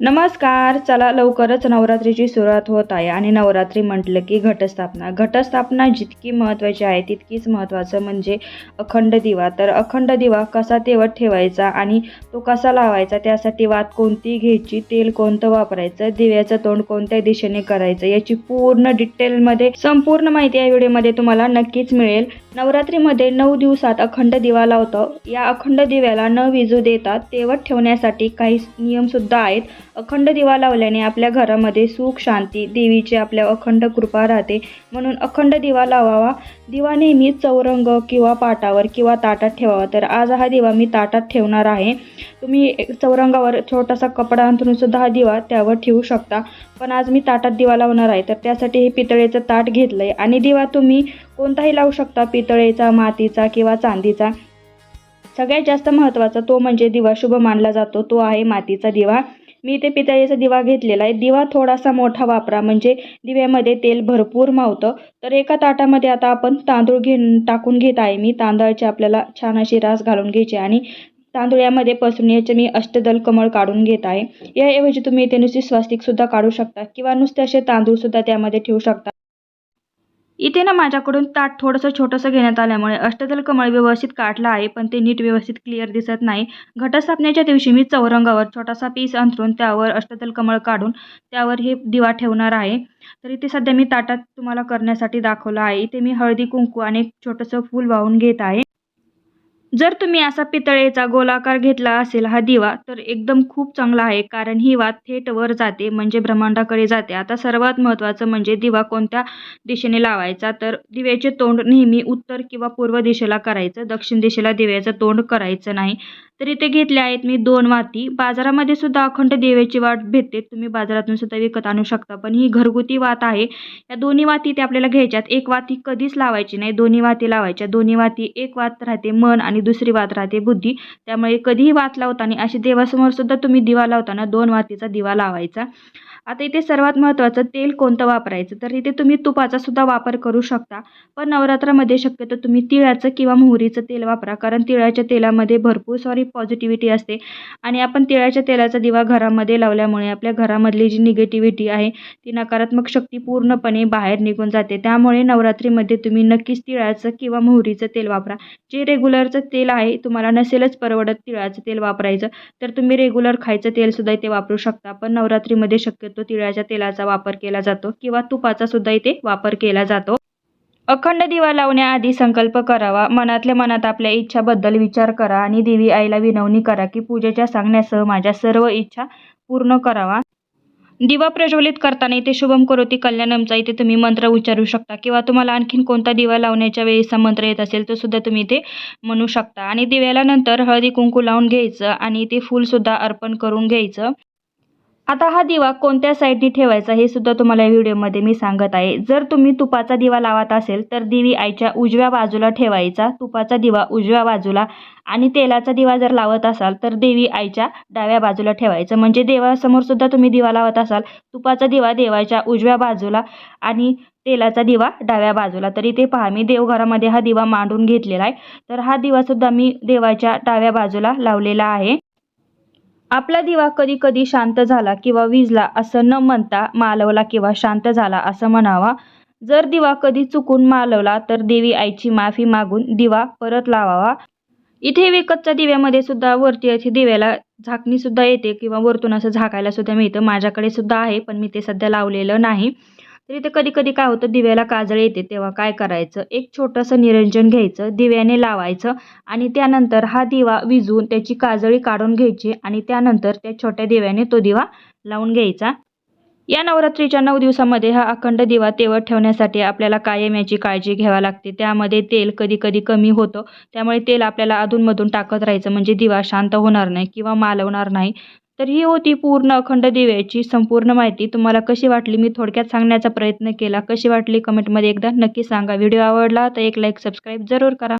नमस्कार चला लवकरच नवरात्रीची सुरुवात होत आहे आणि नवरात्री म्हटलं की घटस्थापना. घटस्थापना जितकी महत्त्वाची आहे तितकीच महत्त्वाचं म्हणजे अखंड दिवा. तर अखंड दिवा कसा तेवत ठेवायचा आणि तो कसा लावायचा त्यासाठी वात कोणती घ्यायची तेल कोणतं वापरायचं दिव्याचं तोंड कोणत्या दिशेने करायचं याची पूर्ण डिटेलमध्ये संपूर्ण माहिती या व्हिडिओमध्ये तुम्हाला नक्कीच मिळेल. नवरात्रीमध्ये नऊ दिवसात अखंड दिवा लावतो. या अखंड दिव्याला न विजू देता तेवत ठेवण्यासाठी काही नियमसुद्धा आहेत. अखंड दिवा लावल्याने आपल्या घरामध्ये सुख शांती देवीची आपल्या अखंड कृपा राहते. म्हणून अखंड दिवा लावावा. दिवा नेहमी चौरंग किंवा पाटावर किंवा ताटात ठेवावा. तर आज हा दिवा मी ताटात ठेवणार आहे. तुम्ही चौरंगावर छोटासा कपडा अंथरून सुद्धा हा दिवा त्यावर ठेवू शकता. पण आज मी ताटात दिवा लावणार आहे. तर त्यासाठी हे पितळेचं ताट घेतलं आहे आणि दिवा तुम्ही कोणताही लावू शकता. पितळेचा मातीचा किंवा चांदीचा. सगळ्यात जास्त महत्त्वाचा तो म्हणजे दिवा शुभ मानला जातो. तो आहे मातीचा दिवा. मी इथे पितळेचा दिवा घेतलेला आहे. दिवा थोडासा मोठा वापरा. म्हणजे दिव्यामध्ये तेल भरपूर मावतं. तर एका ताटामध्ये आता आपण तांदूळ घे टाकून घेत आहे मी. तांदळाची आपल्याला छान अशी रास घालून घ्यायची आणि तांदूळ यामध्ये पसरून याचे मी अष्टदल कमळ काढून घेत आहे. याऐवजी तुम्ही इथे नुसती स्वास्तिकसुद्धा काढू शकता. किंवा नुसते असे तांदूळसुद्धा त्यामध्ये ठेवू शकता. इथे ना माझ्याकडून ताट थोडंसं छोटंसं घेण्यात आल्यामुळे अष्टदल कमळ व्यवस्थित काढलं आहे पण ते नीट व्यवस्थित क्लिअर दिसत नाही. घटस्थापनेच्या दिवशी मी चौरंगावर छोटासा पीस अंथरून त्यावर अष्टदल कमळ काढून त्यावर हे दिवा ठेवणार आहे. तर इथे सध्या मी ताटात तुम्हाला करण्यासाठी दाखवलं आहे. इथे मी हळदी कुंकू आणि एक छोटंसं फूल वाहून घेत आहे. जर तुम्ही असा पितळेचा गोलाकार घेतला असेल हा दिवा तर एकदम खूप चांगला आहे कारण ही वात थेट वर जाते म्हणजे ब्रह्मांडाकडे जाते. आता सर्वात महत्त्वाचं म्हणजे दिवा कोणत्या दिशेने लावायचा तर दिव्याचे तोंड नेहमी उत्तर किंवा पूर्व दिशेला करायचं दक्षिण दिशेला दिव्याचं तोंड करायचं नाही. तर इथे घेतले आहेत मी दोन वाती. बाजारामध्ये सुद्धा अखंड दिव्याची वाट भेटते तुम्ही बाजारातून सुद्धा विकत आणू शकता. पण ही घरगुती वात आहे. या दोन्ही वाती ते आपल्याला घ्यायच्यात. एक वाती कधीच लावायची नाही दोन्ही वाती लावायच्या. दोन्ही वाती एक वात राहते मन आणि दुसरी वात राहते बुद्धी. त्यामुळे कधीही वात लावताना अशी देवासमोर सुद्धा तुम्ही दिवा लावताना दोन वातीचा दिवा लावायचा. आता इथे सर्वात महत्त्वाचं तेल कोणतं वापरायचं? तर इथे तुम्ही तुपाचा सुद्धा वापर करू शकता. पण नवरात्रामध्ये शक्यतो तुम्ही तिळाचं किंवा मोहरीचं तेल वापरा. कारण तिळाच्या तेलामध्ये भरपूर सॉरी पॉझिटिव्हिटी असते. आणि आपण तिळाच्या तेलाचा दिवा घरामध्ये लावल्यामुळे आपल्या घरामधली जी निगेटिव्हिटी आहे ती नकारात्मक शक्ती पूर्णपणे बाहेर निघून जाते. त्यामुळे नवरात्रीमध्ये तुम्ही नक्कीच तिळाचं किंवा मोहरीचं तेल वापरा. जे रेग्युलरचं तेल आहे तुम्हाला नसेलच परवडत तिळाचं तेल वापरायचं तर तुम्ही रेग्युलर खायचं तेलसुद्धा इथे वापरू शकता. पण नवरात्रीमध्ये शक्यतो तिळाच्या तेलाचा वापर केला जातो किंवा तुपाचा सुद्धा इथे वापर केला जातो. अखंड दिवा लावण्याआधी संकल्प करावा. मनातल्या मनात आपल्या इच्छाबद्दल विचार करा आणि देवी आईला विनवणी करा की पूजेच्या सांगण्यासह माझ्या सर्व इच्छा पूर्ण करावा. दिवा प्रज्वलित करताना इथे शुभम करोती कल्याणमचा इथे तुम्ही मंत्र उच्चारू शकता. किंवा तुम्हाला आणखीन कोणता दिवा लावण्याच्या वेळेचा मंत्र येत असेल तो सुद्धा तुम्ही इथे म्हणू शकता. आणि दिव्याला नंतर हळदी कुंकू लावून घ्यायचं आणि इथे फूलसुद्धा अर्पण करून घ्यायचं. आता हा दिवा कोणत्या साईडनी ठेवायचा हे सुद्धा तुम्हाला या व्हिडिओमध्ये मी सांगत आहे. जर तुम्ही तुपाचा दिवा लावत असेल तर देवी आईच्या उजव्या बाजूला ठेवायचा. तुपाचा दिवा उजव्या बाजूला आणि तेलाचा दिवा जर लावत असाल तर देवी आईच्या डाव्या बाजूला ठेवायचं. म्हणजे देवासमोर सुद्धा तुम्ही दिवा लावत असाल तुपाचा दिवा देवाच्या उजव्या बाजूला आणि तेलाचा दिवा डाव्या बाजूला. तर इथे पहा मी देवघरामध्ये हा दिवा मांडून घेतलेला आहे. तर हा दिवासुद्धा मी देवाच्या डाव्या बाजूला लावलेला आहे. आपला दिवा कधी कधी शांत झाला किंवा विजला असं न म्हणता मालवला किंवा शांत झाला असं म्हणावा. जर दिवा कधी चुकून मालवला तर देवी आईची माफी मागून दिवा परत लावावा. इथे विकतच्या दिव्यामध्ये सुद्धा वरती अशी दिव्याला झाकणीसुद्धा येते किंवा वरतून असं झाकायला सुद्धा मिळतं. माझ्याकडे सुद्धा आहे पण मी ते सध्या लावलेलं नाही. तर इथे कधी कधी काय होतं दिव्याला काजळ येते तेव्हा काय करायचं? एक छोटंसं निरंजन घ्यायचं दिव्याने लावायचं आणि त्यानंतर हा दिवा विजवून त्याची काजळी काढून घ्यायची आणि त्यानंतर त्या छोट्या दिव्याने तो दिवा लावून घ्यायचा. या नवरात्रीच्या नऊ दिवसामध्ये हा अखंड दिवा तेवत ठेवण्यासाठी आपल्याला कायम याची काळजी घ्यावी लागते. त्यामध्ये तेल कधी कधी कमी होतं. त्यामुळे तेल आपल्याला अधूनमधून टाकत राहायचं. म्हणजे दिवा शांत होणार नाही किंवा मालवणार नाही. तर ही होती पूर्ण अखंड दिव्याची संपूर्ण माहिती. तुम्हाला कशी वाटली? मी थोडक्यात सांगण्याचा प्रयत्न केला. कशी वाटली? कमेंटमध्ये एकदा नक्की सांगा. व्हिडिओ आवडला तर एक लाईक सबस्क्राईब जरूर करा.